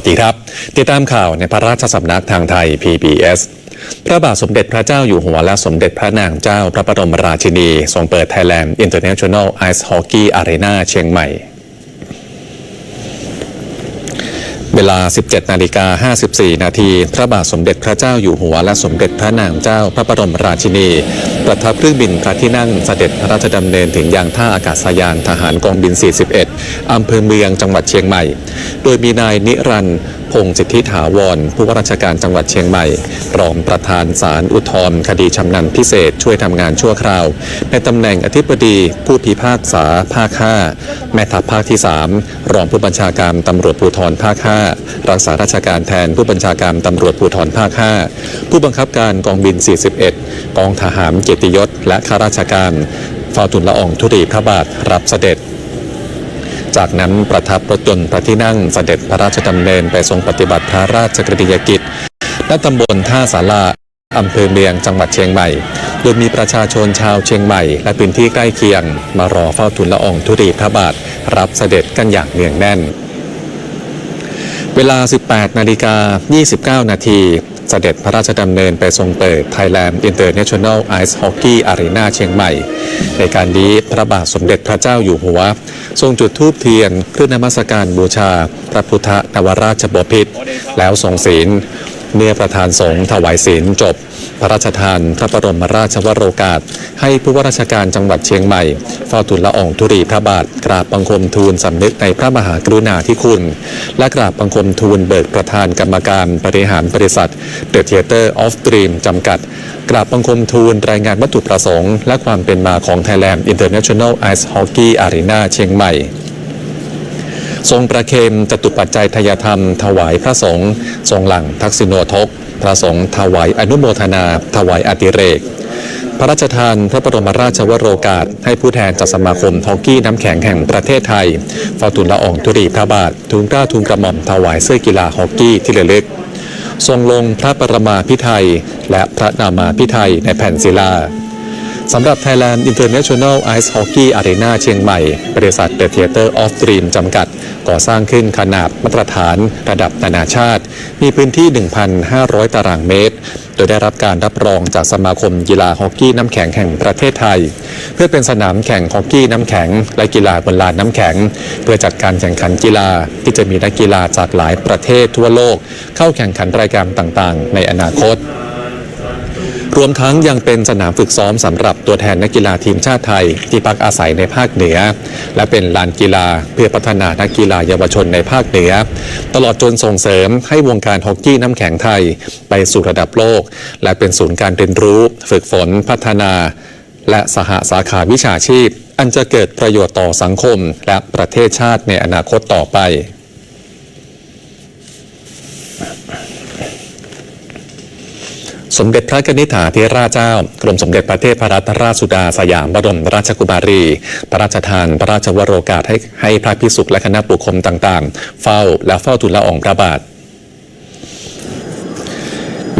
วัสดีครับ ติดตามข่าวในพระราชสำนักทางไทย PBS พระบาทสมเด็จพระเจ้าอยู่หัวและสมเด็จพระนางเจ้าพระบรมราชินี ทรงเปิด Thailand International Ice Hockey Arena เชียงใหม่ เวลา 17 นาฬิกา 54 นาที พระบาทสมเด็จพระเจ้าอยู่หัว และสมเด็จพระนางเจ้าพระบรมราชินี ประทับเครื่องบินพระที่นั่งเสด็จพระราชดำเนินถึงยังท่าอากาศยานทหารกองบิน 41 อำเภอเมืองจังหวัดเชียงใหม่ โดยมีนายนิรันดร์ พงศ์สิทธิถาวร ผู้ว่าราชการจังหวัดเชียงใหม่ รองประธานศาลอุทธรณ์คดีชำนาญพิเศษช่วยทำงานชั่วคราว ในตำแหน่งอธิบดีผู้พิพากษาภาค5แม่ทัพภาคที่ 3 รองผู้บัญชาการตำรวจภูธรภาค5รักษาราชการแทนผู้บัญชาการตำรวจภูธรภาค5ผู้บังคับการกองบิน 41 กองทหารเกียรติยศและข้าราชการเฝ้าทุนละอองธุรีพระบาทรับเสด็จ จากนั้นประทับรถยนต์พระที่นั่งเสด็จพระราชดำเนินไปทรงปฏิบัติพระราชกรณียกิจณตำบลท่าสาราอำเภอเมืองจังหวัดเชียงใหม่ โดยมีประชาชนชาวเชียงใหม่ และพื้นที่ใกล้เคียง มารอเฝ้าทุนละอองธุรีพระบาท รับเสด็จกันอย่างเนืองแน่น เวลา 18 นาฬิกา 29 นาที เสด็จพระราชดำเนินไปทรงเปิด Thailand International Ice Hockey Arena เชียงใหม่ ในการนี้พระบาทสมเด็จพระเจ้าอยู่หัว ทรงจุดธูปเทียนเพื่อนมัสการบูชา พระพุทธนวราชบพิตรแล้วทรงศีล เมื่อประธานสงฆ์ถวายศีลจบ พระราชทานพระบรมราชวโรกาส ให้ผู้ว่าราชการจังหวัดเชียงใหม่เฝ้าทูลละอองธุรีพระบาท กราบบังคมทูลสำนึกในพระมหากรุณาธิคุณ และกราบบังคมทูลเบิกประธานกรรมการบริหารบริษัท The Theater of Dream จำกัด กราบบังคมทูลรายงานวัตถุประสงค์ และความเป็นมาของ Thailand International Ice Hockey Arena เชียงใหม่ ทรงประเคนจตุปัจจัยทายธรรม ถวายพระสงฆ์ทรงหลังทักษิโนทก พระสงฆ์ถวายอนุโมทนา ถวายอติเรก พระราชทานพระบรมราชวโรกาส ให้ผู้แทนจากสมาคมฮอกกี้น้ำแข็งแห่งประเทศไทยเฝ้าทูลละอองธุรีพระบาททูลเกล้าทูลกระหม่อมถวายเสื้อกีฬาฮอกกี้ที่ระลึกทรงลงพระปรมาพิไทยและพระนามาพิไทยในแผ่นศิลา สำหรับ Thailand International Ice Hockey Arena เชียงใหม่ บริษัท The Theater of Dream จำกัด ก่อสร้างขึ้นขนาดมาตรฐานระดับนานาชาติ มีพื้นที่ 1,500 ตารางเมตร โดยได้รับการรับรองจากสมาคมกีฬาฮอกกี้น้ำแข็งแห่งประเทศไทย เพื่อเป็นสนามแข่งฮอกกี้น้ำแข็ง และกีฬาบนลานน้ำแข็ง เพื่อจัดการแข่งขันกีฬาที่จะมีนักกีฬาจากหลายประเทศทั่วโลก เข้าแข่งขันรายการต่างๆ ในอนาคต รวมทั้งยังเป็นสนามฝึกซ้อมสำหรับตัวแทนนักกีฬาทีมชาติไทย ที่พักอาศัยในภาคเหนือ และเป็นลานกีฬาเพื่อพัฒนานักกีฬาเยาวชนในภาคเหนือ ตลอดจนส่งเสริมให้วงการฮอกกี้น้ำแข็งไทย ไปสู่ระดับโลก และเป็นศูนย์การเรียนรู้ฝึกฝนพัฒนา และสหสาขาวิชาชีพ อันจะเกิดประโยชน์ต่อสังคม และประเทศชาติในอนาคตต่อไป สมเด็จพระนิธิฐาธิราชเจ้ากรมสมเด็จพระเทพรัตนราชสุดาสยามบรมราชกุมารี พระราชทาน พระราชวโรกาสให้ให้พระภิกษุและคณะปุคมต่างๆ เฝ้าและเฝ้าทูลละอองพระบาท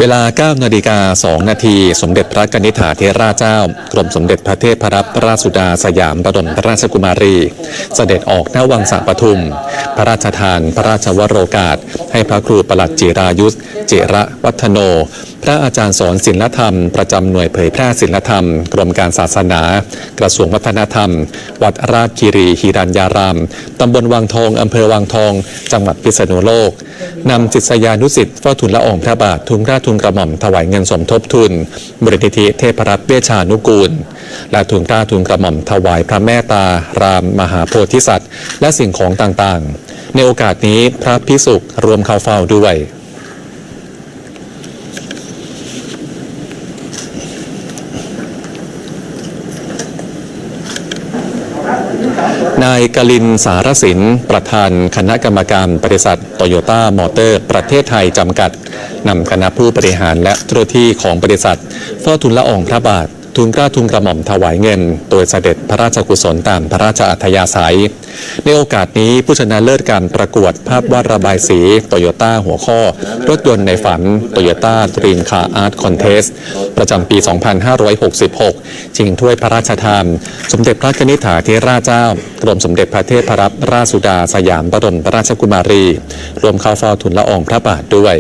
เวลา 9 นาฬิกา 2 นาที สมเด็จพระกนิษฐาธิราชเจ้า กรมสมเด็จพระเทพรัตนราชสุดาสยามบรมราชกุมารี เสด็จออกหน้าวังสระปทุม พระราชทานพระราชวโรกาส ให้พระครูประหลัดจิรายุทธเจระวัฒโน พระอาจารย์สอนศิลธรรม ประจำหน่วยเผยแพร่ศิลธรรม กรมการศาสนา กระทรวงวัฒนธรรม วัดราชคีรีฮิรัญญารามตำบลวังทองอำเภอวังทอง จังหวัดพิษณุโลกนำจิตสยานุสิทธิ์เฝ้าทุนละอองพระบาททุนราชทุนกระหม่อมถวายเงินสมทบทุนบรินิธิเทพรัตน์เวชานุกูล และทุนราทุนกระหม่อมถวายพระแม่ตา รามมหาโพธิสัตว์ และสิ่งของต่างๆ ในโอกาสนี้พระพิสุรวมเข้าเฝ้าด้วย นาย กลินสารสิน ประธานคณะกรรมการบริษัทโตโยต้ามอเตอร์ ประเทศไทยจำกัดนำคณะผู้บริหารและเจ้าหน้าที่ของบริษัทเฝ้าทุนละอองพระบาท ทุนกล้าทุนกระหม่อมถวายเงิน โดยเสด็จพระราชกุศลตามพระราชอัธยาศัย ในโอกาสนี้ผู้ชนะเลิศการประกวดภาพวาดระบายสีโตโยต้าหัวข้อ รถยนต์ในฝันโตโยต้าดรีมคาร์อาร์ตคอนเทสประจำปี 2566 ชิงถ้วยพระราชทาน สมเด็จพระนิษฐาธิราชเจ้ากรมสมเด็จพระเทพรัตนราชสุดาสยามบรมราชกุมารี รวมเข้าเฝ้าทุนละอองพระบาทด้วย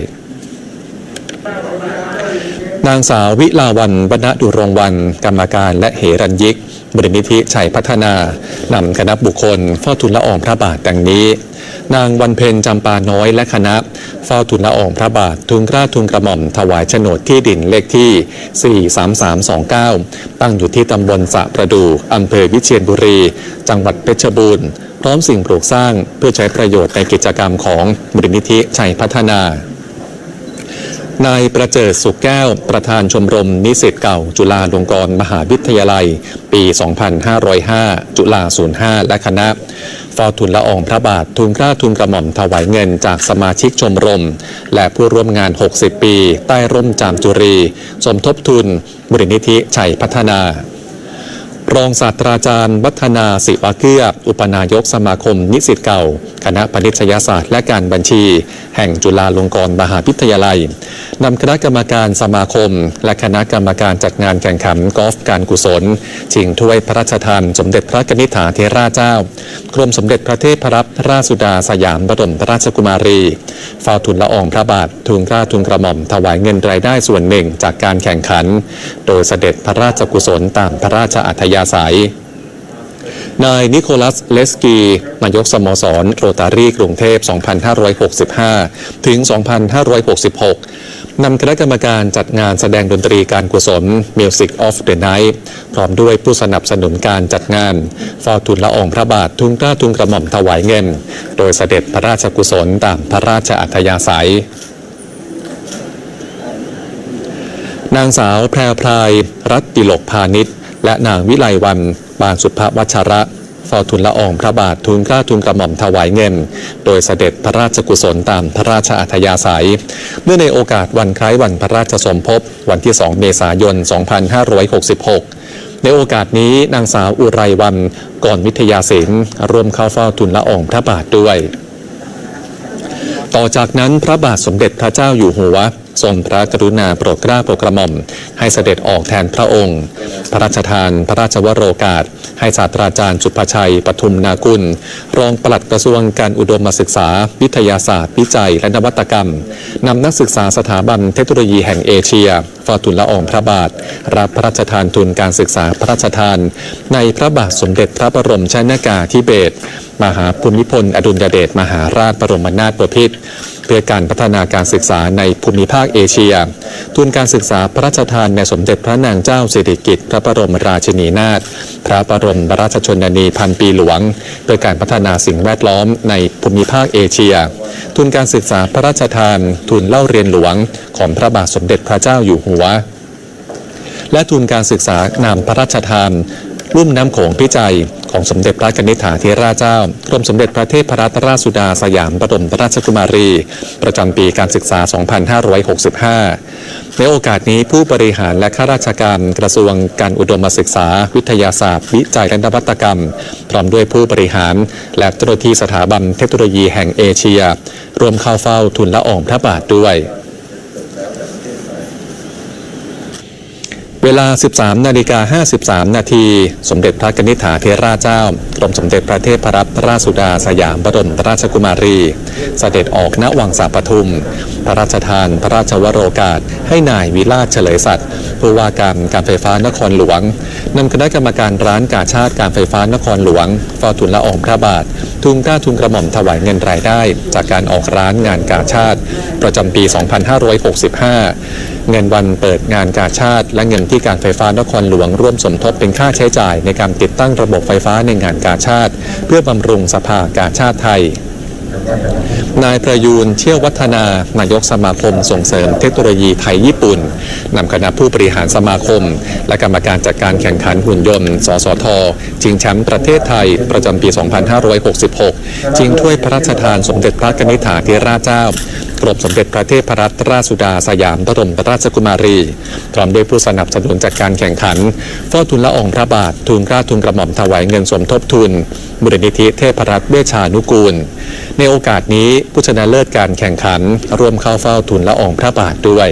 นางสาววิลาวันบรรณดุรงวัน กรรมการและเหรัญยิกบริณิธิชัยพัฒนานำคณะบุคคลเฝ้าทุนละอองพระบาทดังนี้ นางวันเพ็ญจำปาน้อยและคณะเฝ้าทุนละอองพระบาททุนกล้าทุนกระหม่อมถวายโฉนดที่ดินเลขที่ 43329 ตั้งอยู่ที่ตำบลสะประดูอำเภอวิเชียรบุรี จังหวัดเพชรบูรณ์พร้อมสิ่งปลูกสร้างเพื่อใช้ประโยชน์ในกิจกรรมของบริณิธิชัยพัฒนา นายประเจิดสุขแก้ว ประธานชมรมนิสิตเก่า จุฬาลงกรณ์มหาวิทยาลัย ปี 2505 จุฬา05 และคณะฟอทุนละอองพระบาททุนกล้าทุนกระหม่อมถวายเงินจากสมาชิกชมรม และผู้ร่วมงาน 60 ปี ใต้ร่มจามจุรี สมทบทุน บริณิธิชัยพัฒนา รองศาสตราจารย์ วัฒนาศิวะเกื้ออุปนายกสมาคม นิสิตเก่า คณะพณิชยศาสตร์และการบัญชี แห่งจุฬาลงกรณ์มหาวิทยาลัยนำคณะกรรมการสมาคม และคณะกรรมการจัดงานแข่งขันกอล์ฟการกุศลชิงถ้วยพระราชทานสมเด็จพระกนิษฐาธิราเจ้ากรมสมเด็จพระเทพรัตนราชสุดาสยามบรมราชกุมารีเฝ้าทุนละอองพระบาททุนกล้าทุนกระหม่อมถวายเงินรายได้ส่วนหนึ่งจากการแข่งขัน โดยเสด็จพระราชกุศลตามพระราชอัธยาศัย นายนิโคลัสเลสกี นายกสโมสรโรตารีกรุงเทพ 2565 ถึง 2566 นำคณะกรรมการจัดงานแสดงดนตรีการกุศล Music of the Night พร้อมด้วยผู้สนับสนุนการจัดงานเฝ้าทุนละอองพระบาททุนกล้าทุนกระหม่อมถวายเงิน โดยเสด็จพระราชกุศลตามพระราชอัธยาศัยนางสาวแพรพรายรัตติลกพาณิชย์ และนางวิไลวันบานสุภวัชระเฝ้าทุนละอองพระบาททุนกล้าทุนกระหม่อมถวายเงิน โดยเสด็จพระราชกุศลตามพระราชอัธยาศัย เมื่อในโอกาสวันคล้ายวันพระราชสมภพวันที่ 2 เมษายน 2566 ในโอกาสนี้นางสาวอุไรวันก่อนวิทยาศิลป์ร่วมเข้าเฝ้าทุนละอองพระบาทด้วย ต่อจากนั้นพระบาทสมเด็จพระเจ้าอยู่หัว ทรงพระกรุณาโปรดเกล้าโปรดกระหม่อม ให้เสด็จออกแทนพระองค์ พระราชทานพระราชวโรกาส ให้ศาสตราจารย์สุภชัยปทุมนากุล รองปลัดกระทรวงการอุดมศึกษา วิทยาศาสตร์ วิจัยและนวัตกรรมนำนักศึกษาสถาบันเทคโนโลยีแห่งเอเชียเฝ้าทุนละอองพระบาท รับพระราชทานทุนการศึกษาพระราชทาน ในพระบาทสมเด็จพระบรมชนากาธิเบศรมหาภูมิพลอดุลยเดชมหาราชบรมนาถบพิตร พื่อการพัฒนาการศึกษาในภูมิภาคเอเชีย ทุนการศึกษาพระราชทานในสมเด็จพระนางเจ้าสิริกิติ์พระบรมราชินีนาถพระบรมราชชนนีพันปีหลวง เพื่อการพัฒนาสิ่งแวดล้อมในภูมิภาคเอเชีย ทุนการศึกษาพระราชทาน ทุนเล่าเรียนหลวงของพระบาทสมเด็จพระเจ้าอยู่หัวและทุนการศึกษานามพระราชทาน รุ่มน้ำโขงพิจัยของสมเด็จพระกนิษฐาธิราชเจ้ากรมสมเด็จพระเทพรัตนราชสุดาสยามบรมราชกุมารี ประจำปีการศึกษา 2565 ในโอกาสนี้ผู้บริหารและข้าราชการกระทรวงการอุดมศึกษา วิทยาศาสตร์ วิจัยและนวัตกรรม พร้อมด้วยผู้บริหาร และเจ้าหน้าที่สถาบันเทคโนโลยีแห่งเอเชีย รวมเข้าเฝ้าทุนละอองพระบาทด้วย เวลา 13 นาฬิกา 53 นาที สมเด็จพระกนิษฐาธิราชเจ้ากรมสมเด็จพระเทพรัตนราชสุดาสยามบรมราชกุมารี เสด็จออกณวังสาปทุม พระราชทานพระราชวโรกาส ให้นายวิราชเฉลยสัตย์ผู้ว่าการการไฟฟ้านครหลวงนำคณะกรรมการร้านกาชาติการไฟฟ้านครหลวงเฝ้าทุนละอองพระบาท ทุนก้าทุนกระหม่อมถวายเงินรายได้ จากการออกร้านงานกาชาติ ประจำปี 2565 เงินวันเปิดงานกาชาติ และเงินที่การไฟฟ้านครหลวงร่วมสมทบเป็นค่าใช้จ่ายในการติดตั้งระบบไฟฟ้าในงานกาชาติ เพื่อบำรุงสภากาชาติไทยนายประยูนเชี่ยววัฒนา นายกสมาคมส่งเสริมเทคโนโลยีไทยญี่ปุ่น นำคณะผู้บริหารสมาคม และกรรมการจัดการแข่งขันหุ่นยนต์ สสท ชิงแชมป์ประเทศไทย ประจำปี 2566 ชิงถ้วยพระราชทานสมเด็จพระนิษฐาธิราชเจ้า กรมสมเด็จพระเทพรัตนราชสุดาสยามบรมราชกุมารี พร้อมด้วยผู้สนับสนุนจัดการแข่งขันเฝ้าทุนละองพระบาททูลกล้าทูลกระหม่อมถวายเงินสมทบทุนมูลนิธิเทพรัตน์เวชานุกูล ในโอกาสนี้ผู้ชนะเลิศการแข่งขัน ร่วมเข้าเฝ้าทุนละอองพระบาทด้วย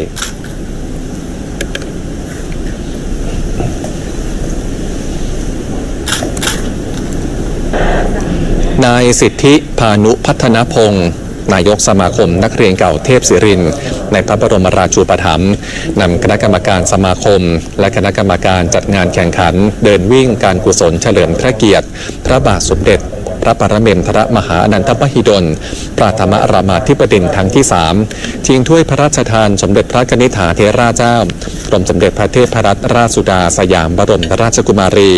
นายสิทธิพานุพัฒนพงศ์ นายกสมาคมนักเรียนเก่าเทพศิริน ในพระบรมราชูปถัมภ์นำคณะกรรมการสมาคม และคณะกรรมการจัดงานแข่งขัน เดินวิ่งการกุศลเฉลิมพระเกียรติ พระบาทสมเด็จ พระปรเมนทรมหาอนันทมหิดล พระธรรมรามาธิบดินทั้งที่สามชิงถ้วยพระราชทานสมเด็จพระกนิษฐาเทราเจ้ากรมสมเด็จพระเทพรัตนราชสุดาสยามบรมราชกุมารี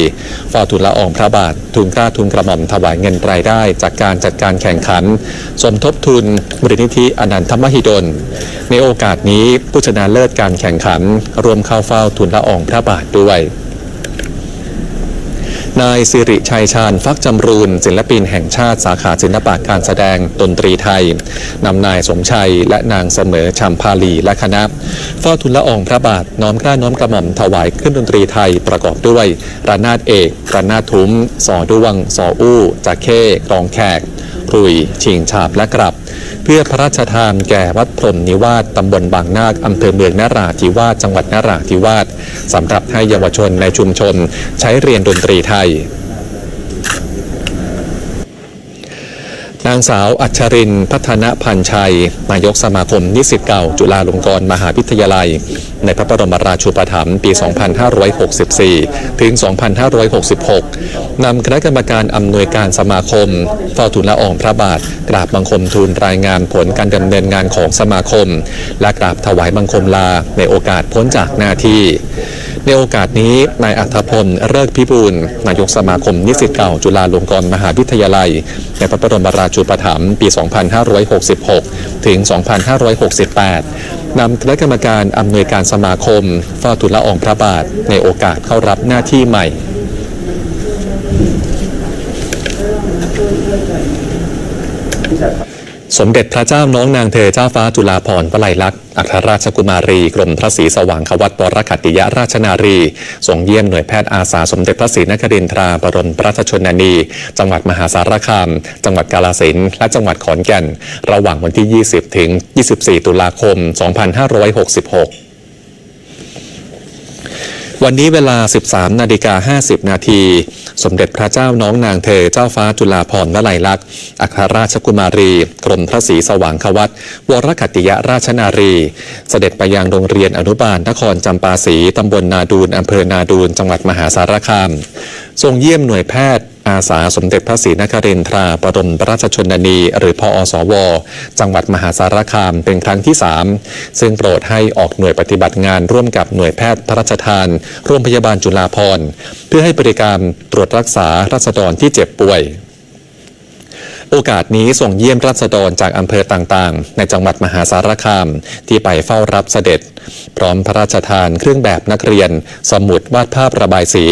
ฝ้าทูลละอองพระบาททูลเกล้าทูลกระหม่อมถวายเงินรายได้ จากการจัดการแข่งขัน สมทบทุนมูลนิธิอนันทมหิดล ในโอกาสนี้ผู้ชนะเลิศการแข่งขัน รวมเข้าเฝ้าทูลละอองพระบาทด้วย นายสิริชัยชาญฟักจำรูนศิลปินแห่งชาติสาขาศิลปะการแสดงดนตรีไทยนำนายสมชัยและนางเสมอชัมพาลีและคณะเฝ้าทุนละอองพระบาทน้อมกล้าน้อมกระหม่อมถวายเครื่องดนตรีไทยประกอบด้วยระนาดเอกระนาดทุ้มสอดวงสออู้จักเข้กรองแขก รุยชิงฉาบและกลับ เพื่อพระราชทานแก่วัดพรมนิวาสตำบลบางนาคอำเภอเมืองนราธิวาสจังหวัดนราธิวาสสำหรับให้เยาวชนในชุมชนใช้เรียนดนตรีไทยนางสาวอัชรินพัฒนพันชัย นายกสมาคมนิสิตเก่า จุฬาลงกรณ์มหาวิทยาลัยในพระบรมราชูปถัมภ์ปี 2564 ถึง 2566 นำคณะกรรมการอำนวยการสมาคมเฝ้าทูลละอองพระบาท กราบบังคมทูลรายงานผลการดำเนินงานของสมาคม และกราบถวายบังคมลาในโอกาสพ้นจากหน้าที่ ในโอกาสนี้นายอัธพลเลิกพิบูลนายกสมาคมนิสิตเก่าจุฬาลงกรณ์มหาวิทยาลัย ในพระบรมราชูปถัมภ์ปี 2566 ถึง 2568 นำคณะกรรมการอำนวยการสมาคมเฝ้าทูลละอองพระบาทในโอกาสเข้ารับหน้าที่ใหม่สมเด็จพระเจ้าน้องนางเธอเจ้าฟ้าจุฬาภรณ์วลัยลักษณ์อัครราชกุมารี กรมพระศรีสว่างควัตวรขัติยราชนารีส่งเยี่ยมหน่วยแพทย์อาสาสมเด็จพระศรีนครินทราบรมราชชนนี จังหวัดมหาสารคาม จังหวัดกาฬสินและจังหวัดขอนแก่น ระหว่างวันที่ 20 ถึง 24 ตุลาคม 2566 วันนี้เวลา 13 นาฬิกา 50 นาที สมเด็จพระเจ้าน้องนางเธอเจ้าฟ้าจุฬาภรณ์วลัยลักษณ์ อัครราชกุมารี กรมพระศรีสว่างควัตวรคติยราชนารี เสด็จไปยังโรงเรียนอนุบาลนครจำปาสีตำบลนาดูนอำเภอนาดูนจังหวัดมหาสารคาม ทรงเยี่ยมหน่วยแพทย์ อาสาสมเด็จพระศรีนครินทราปรมราชชนนี หรือพอสว จังหวัดมหาสารคามเป็นครั้งที่ 3 ซึ่งโปรดให้ออกหน่วยปฏิบัติงานร่วมกับหน่วยแพทย์พระราชทาน โรงพยาบาลจุฬาภรณ์ เพื่อให้บริการตรวจรักษารัษฎรที่เจ็บป่วย โอกาสนี้ส่งเยี่ยมรัษฎรจากอำเภอต่างๆ ในจังหวัดมหาสารคามที่ไปเฝ้ารับเสด็จ พร้อมพระราชทานเครื่องแบบนักเรียน สมุดวาดภาพระบายสี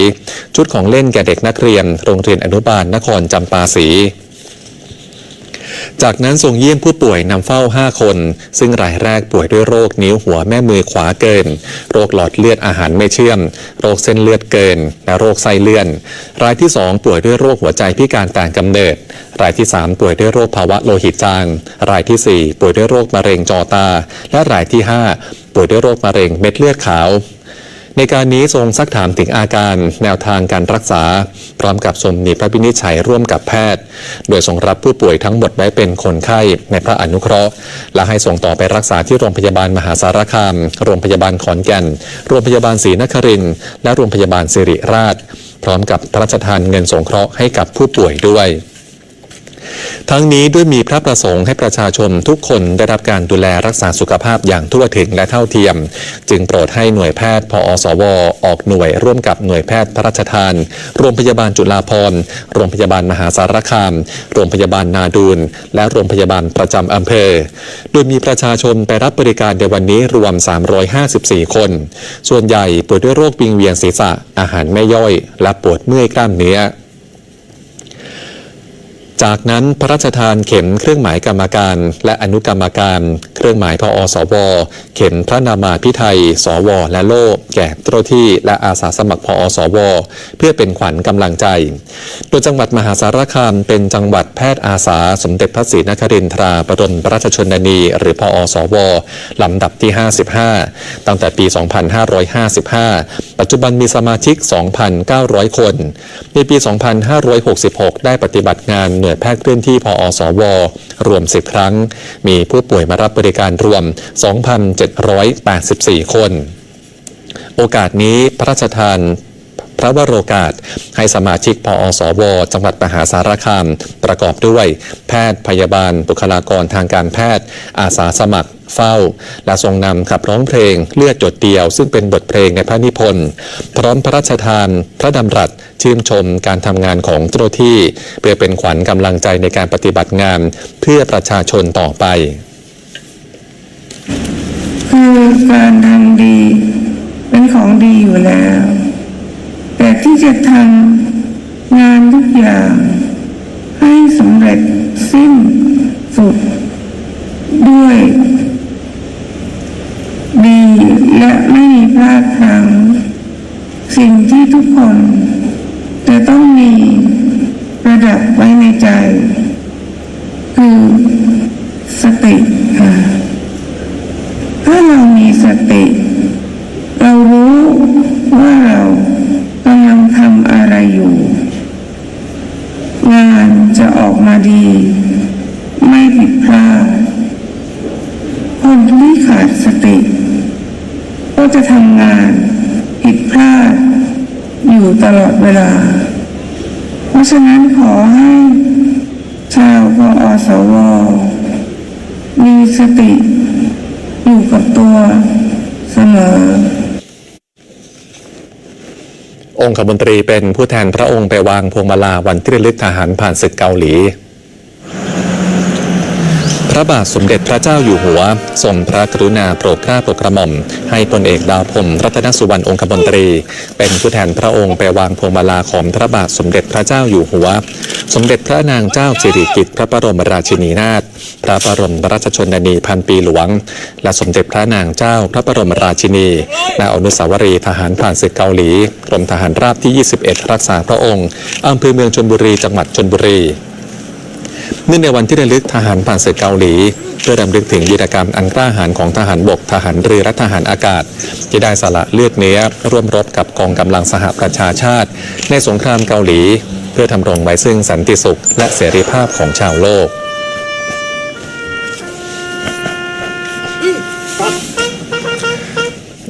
ชุดของเล่นแก่เด็กนักเรียน โรงเรียนอนุบาลนครจำปาสี จากนั้นส่งเยี่ยมผู้ป่วยนำเฝ้า 5 คน ซึ่งรายแรกป่วยด้วยโรคนิ้วหัวแม่มือขวาเกิน โรคหลอดเลือดอาหารไม่เชื่อม โรคเส้นเลือดเกิน และโรคไส้เลื่อน รายที่ 2 ป่วยด้วยโรคหัวใจพิการต่างกำเนิด รายที่ 3 ป่วยด้วยโรคภาวะโลหิตจาง รายทีสี่4 ป่วยด้วยโรคมะเร็งจอตา และรายที่ 5 ป่วยด้วยโรคมะเร็งเม็ดเลือดขาว ในการนี้ทรงซักถามถึงอาการแนวทางการรักษา พร้อมกับทรงมีพระวินิจฉัยร่วมกับแพทย์ โดยทรงรับผู้ป่วยทั้งหมดไว้เป็นคนไข้ในพระอนุเคราะห์ และให้ส่งต่อไปรักษาที่โรงพยาบาลมหาสารคาม โรงพยาบาลขอนแก่น โรงพยาบาลศรีนครินทร์และโรงพยาบาลสิริราช พร้อมกับพระราชทานเงินสงเคราะห์ให้กับผู้ป่วยด้วย ทั้งนี้ด้วยมีพระประสงค์ให้ประชาชนทุกคนได้รับการดูแลรักษาสุขภาพอย่างทั่วถึงและเท่าเทียม จึงโปรดให้หน่วยแพทย์พอสว ออกหน่วยร่วมกับหน่วยแพทย์พระราชทาน โรงพยาบาลจุฬาภรณ์โรงพยาบาลมหาสารคาม โรงพยาบาลนาดูนและโรงพยาบาลประจำอำเภอ โดยมีประชาชนไปรับบริการในวันนี้รวม 354 คน ส่วนใหญ่ป่วยด้วยโรควิงเวียนศีรษะอาหารไม่ย่อย และปวดเมื่อยกล้ามเนื้อ จากนั้นพระราชทานเข็มเครื่องหมายกรรมการ และอนุกรรมการ เครื่องหมายพอสว เข็มพระนามาพิไทย สว และโล่แก่เจ้าที่และอาสาสมัครพอสว เพื่อเป็นขวัญกำลังใจ โดยจังหวัดมหาสารคามเป็นจังหวัดแพทย์อาสา สมเด็จพระศรีนครินทราบรมราชชนนี หรือพอสว ลำดับที่ 55 ตั้งแต่ปี 2555 ปัจจุบันมีสมาชิก 2,900 คน ในปี 2566 ได้ปฏิบัติงานหน่วยแพทย์เคลื่อนที่พอสว รวม 10 ครั้ง มีผู้ป่วยมารับบริการรวม 2,784 คน โอกาสนี้พระราชทาน พระวโรกาส ให้สมาชิกพอสว จังหวัดมหาสารคาม ประกอบด้วย แพทย์พยาบาล บุคลากรทางการแพทย์ อาสาสมัครเฝ้า และทรงนำขับร้องเพลงเลือดหยดเดียว ซึ่งเป็นบทเพลงในพระนิพนธ์พร้อมพระราชทาน พระดำรัสชื่นชมการทำงานของเจ้าหน้าที่ เพื่อเป็นขวัญกำลังใจในการปฏิบัติงาน เพื่อประชาชนต่อไป คือการทำดี เป็นของดีอยู่แล้ว แต่ที่จะทำงานทุกอย่าง ให้สำเร็จสิ้นสุด ด้วย ดีและไม่มีพลาดพลั้งสิ่งที่ทุกคนจะต้องมีระดับไว้ในใจ คือสติค่ะถ้าเรามีสติ เรารู้ว่าเรา ทำอะไรอยู่ งานจะออกมาดี ไม่ผิดพลาดคนที่ขาดสติ ก็จะทำงานผิดพลาด อยู่ตลอดเวลา เพราะฉะนั้นขอให้ชาวกอสว มีสติ อยู่กับตัวเสมอ องคมนตรีเป็นผู้แทนพระองค์ไปวางพวงมาลาวันที่ระลึกทหารผ่านศึกเกาหลี ระบาทสมเด็จพระเจ้าอยู่หัว ทรงพระกรุณาโปรดเกล้าโปรดกระหม่อม ให้พลเอกดาวพรมรัตนสุวรรณองคมนตรี เป็นผู้แทนพระองค์ไปวางพวงมาลาของพระบาทสมเด็จพระเจ้าอยู่หัว สมเด็จพระนางเจ้าสิริกิติ์พระบรมราชินีนาถพระบรมราชชนนีพันปีหลวง และสมเด็จพระนางเจ้าพระบรมราชินีณอนุสาวรีย์ทหารผ่านศึกเกาหลีกรมทหารราบที่ 21 รักษาพระองค์อำเภอเมืองชนบุรีจังหวัดชนบุรี เนื่องในวันที่ระลึกทหารผ่านศึกเกาหลี เพื่อรำลึกถึงวีรกรรมอันกล้าหาญของทหารบกทหารเรือและทหารอากาศ ที่ได้สละเลือดเนื้อร่วมรบกับกองกำลังสหประชาชาติ ในสงครามเกาหลี เพื่อทำรงไว้ซึ่งสันติสุข และเสรีภาพของชาวโลก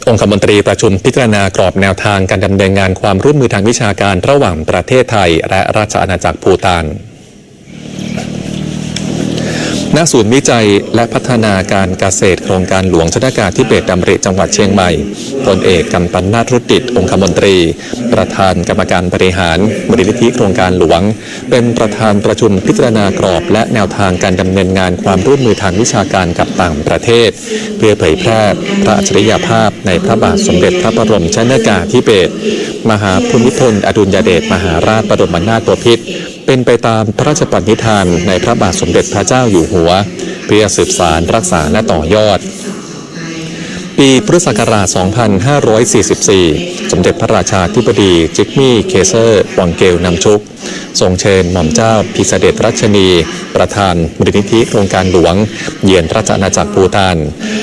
องคมนตรีประชุมพิจารณากรอบแนวทางการดำเนินงานความร่วมมือทางวิชาการระหว่างประเทศไทย และราชอาณาจักรภูฏาน ณศูนย์วิจัยและพัฒนาการเกษตรโครงการหลวงชนากาธิเบศรดำริจังหวัดเชียงใหม่พลเอกกำปันนาถรุติตองคมนตรี ประธานกรรมการบริหารบริธิโครงการหลวง เป็นประธานประชุมพิจารณากรอบและแนวทางการดำเนินงานความร่วมมือทางวิชาการกับต่างประเทศ เพื่อเผยแพร่พระอัจฉริยภาพในพระบาทสมเด็จพระบรมชนากาธิเบศร มหาภูมิพลอดุลยเดชมหาราชประดมนาถบพิตรเป็นไปตามพระราชปณิธานในพระบาทสมเด็จพระเจ้าอยู่หัว เพื่อสืบสารรักษาและต่อยอด ปีพุทธศักราช 2544 สมเด็จพระราชาธิบดีจิกมี่ เคเซอร์ปองเกลนำชุก ทรงเชิญหม่อมเจ้าพิเสด็จรัชนี ประธานมูลนิธิโครงการหลวง เยือนราชอาณาจักรภูตาน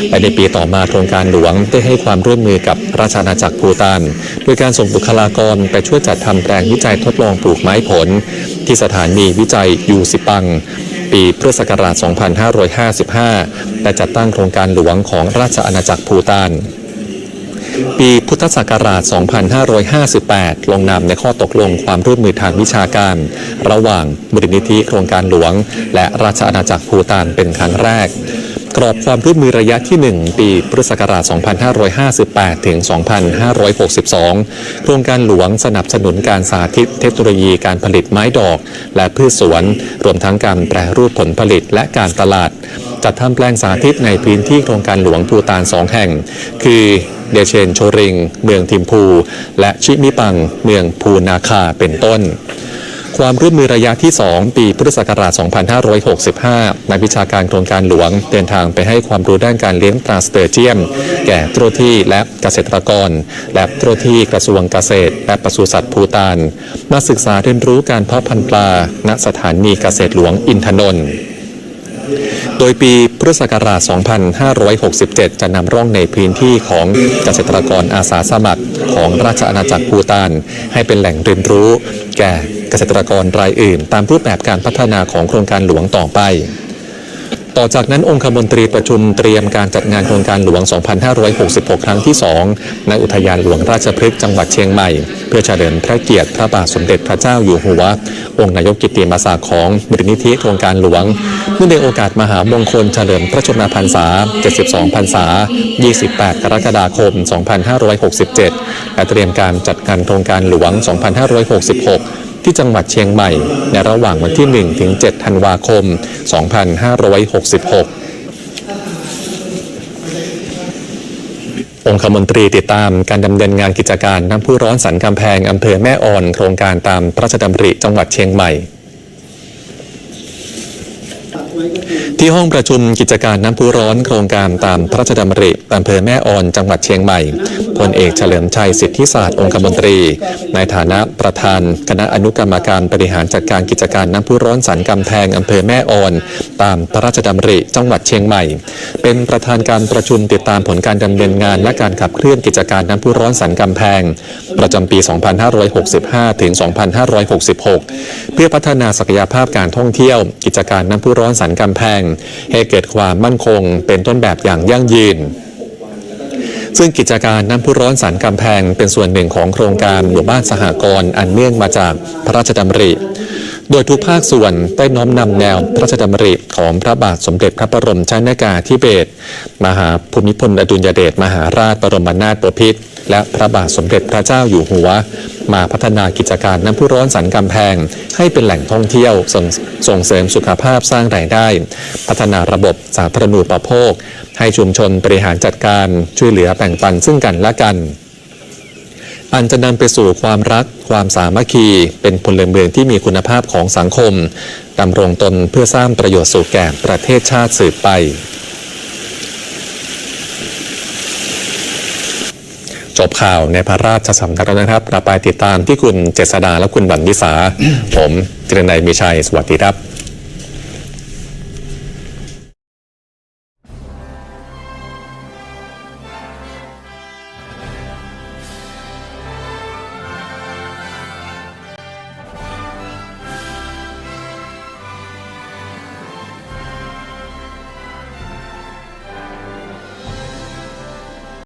และในปีต่อมาโครงการหลวงได้ให้ความร่วมมือกับราชอาณาจักรภูตานโดยการส่งบุคลากรไปช่วยจัดทำแปลงวิจัยทดลองปลูกไม้ผล ที่สถานีวิจัยยูสิปัง ปีพุทธศักราช 2555 และจัดตั้งโครงการหลวงของราชอาณาจักรภูตาน ปีพุทธศักราช 2558 ลงนามในข้อตกลงความร่วมมือทางวิชาการ ระหว่างมูลนิธิโครงการหลวง และราชอาณาจักรภูตานเป็นครั้งแรกกรอบความร่วมมือระยะที่ 1 ปีพุทธศักราช 2558 ถึง 2562 โครงการหลวงสนับสนุนการสาธิตเทคโนโลยีการผลิตไม้ดอก และพืชสวน รวมทั้งการแปรรูปผลผลิตและการตลาด จัดทำแปลงสาธิตในพื้นที่โครงการหลวงภูตานสองแห่ง คือ เดเชนโชริง เมืองทิมพู และชิมิปัง เมืองพูนาคาเป็นต้นความร่วมมือระยะที่ 2 ปีพุทธศักราช 2565 นักวิชาการโครงการหลวง เดินทางไปให้ความรู้ด้านการเลี้ยงปลาสเตอร์เจียม แก่เจ้าที่และเกษตรกร และเจ้าหน้าที่กระทรวงเกษตร และปศุสัตว์ภูตาน มาศึกษาเรียนรู้การเพาะพันธุ์ปลา ณสถานีเกษตรหลวงอินทนนท์ โดยปีพุทธศักราช 2567 จะนำร่องในพื้นที่ของเกษตรกรอาสาสมัครของราชอาณาจักรภูตาน ให้เป็นแหล่งเรียนรู้ แก่เกษตรกรรายอื่น ตามรูปแบบการพัฒนาของโครงการหลวงต่อไป ต่อจากนั้นองคมนตรีประชุมเตรียมการจัดงานโครงการหลวง 2566 ครั้งที่2ในอุทยานหลวงราชพฤกษ์จังหวัดเชียงใหม่ เพื่อเฉลิมพระเกียรติพระบาทสมเด็จพระเจ้าอยู่หัว องค์นายกกิติมศักดิ์ของมูลนิธิโครงการหลวงเนื่องในโอกาสมหามงคลเฉลิมพระชนมพรรษา 72 พรรษา 28 กรกฎาคม 2567 และเตรียมการจัดงานโครงการหลวง 2566 ที่จังหวัดเชียงใหม่ ในระหว่างวันที่ 1 ถึง 7 ธันวาคม 2566องคมนตรีติดตามการดำเนินงานกิจการน้ำพุร้อนสันกำแพงอำเภอแม่อ่อน โครงการตามพระราชดำริจังหวัดเชียงใหม่ ที่ห้องประชุมกิจการน้ำพุร้อนโครงการตามพระราชดำริอำเภอแม่อ่อนจังหวัดเชียงใหม่ พลเอกเฉลิมชัยสิทธิศาสตร์องคมนตรี ในฐานะประธาน คณะอนุกรรมการบริหารจัดการกิจการน้ำพุร้อนสันกำแพงอำเภอแม่ออน ตามพระราชดำริจังหวัดเชียงใหม่ เป็นประธานการประชุมติดตามผลการดำเนินงาน และการขับเคลื่อนกิจการน้ำพุร้อนสันกำแพง ประจำปี 2565 ถึง 2566 เพื่อพัฒนาศักยภาพการท่องเที่ยว กิจการน้ำพุร้อนสันกำแพง ให้เกิดความมั่นคง เป็นต้นแบบอย่างยั่งยืน ซึ่งกิจการน้ำพุร้อนสันกำแพงเป็นส่วนหนึ่งของโครงการหมู่บ้านสหกรณ์อันเนื่องมาจากพระราชดำริ โดยทุกภาคส่วนได้น้อมนำแนวพระราชดำริของพระบาทสมเด็จพระบรมชนากาธิเบศรมหาภูมิพลอดุลยเดชมหาราชบรมนาถบพิตรและพระบาทสมเด็จพระเจ้าอยู่หัว มาพัฒนากิจการน้ำพุร้อนสันกำแพง ให้เป็นแหล่งท่องเที่ยวส่งส่งเสริมสุขภาพสร้างรายได้ พัฒนาระบบสาธารณูปโภค ให้ชุมชนบริหารจัดการช่วยเหลือแบ่งปันซึ่งกันและกัน อันจะนำไปสู่ความรัก ความสามัคคี เป็นพลเมืองที่มีคุณภาพของสังคมดำรงตนเพื่อสร้างประโยชน์สู่แก่ประเทศชาติสืบไป จบข่าวในพระราชสำนักแล้วนะครับเราไปติดตามที่คุณเจษดาและคุณบันวิสา ผมจิรนัยมีชัย สวัสดีครับ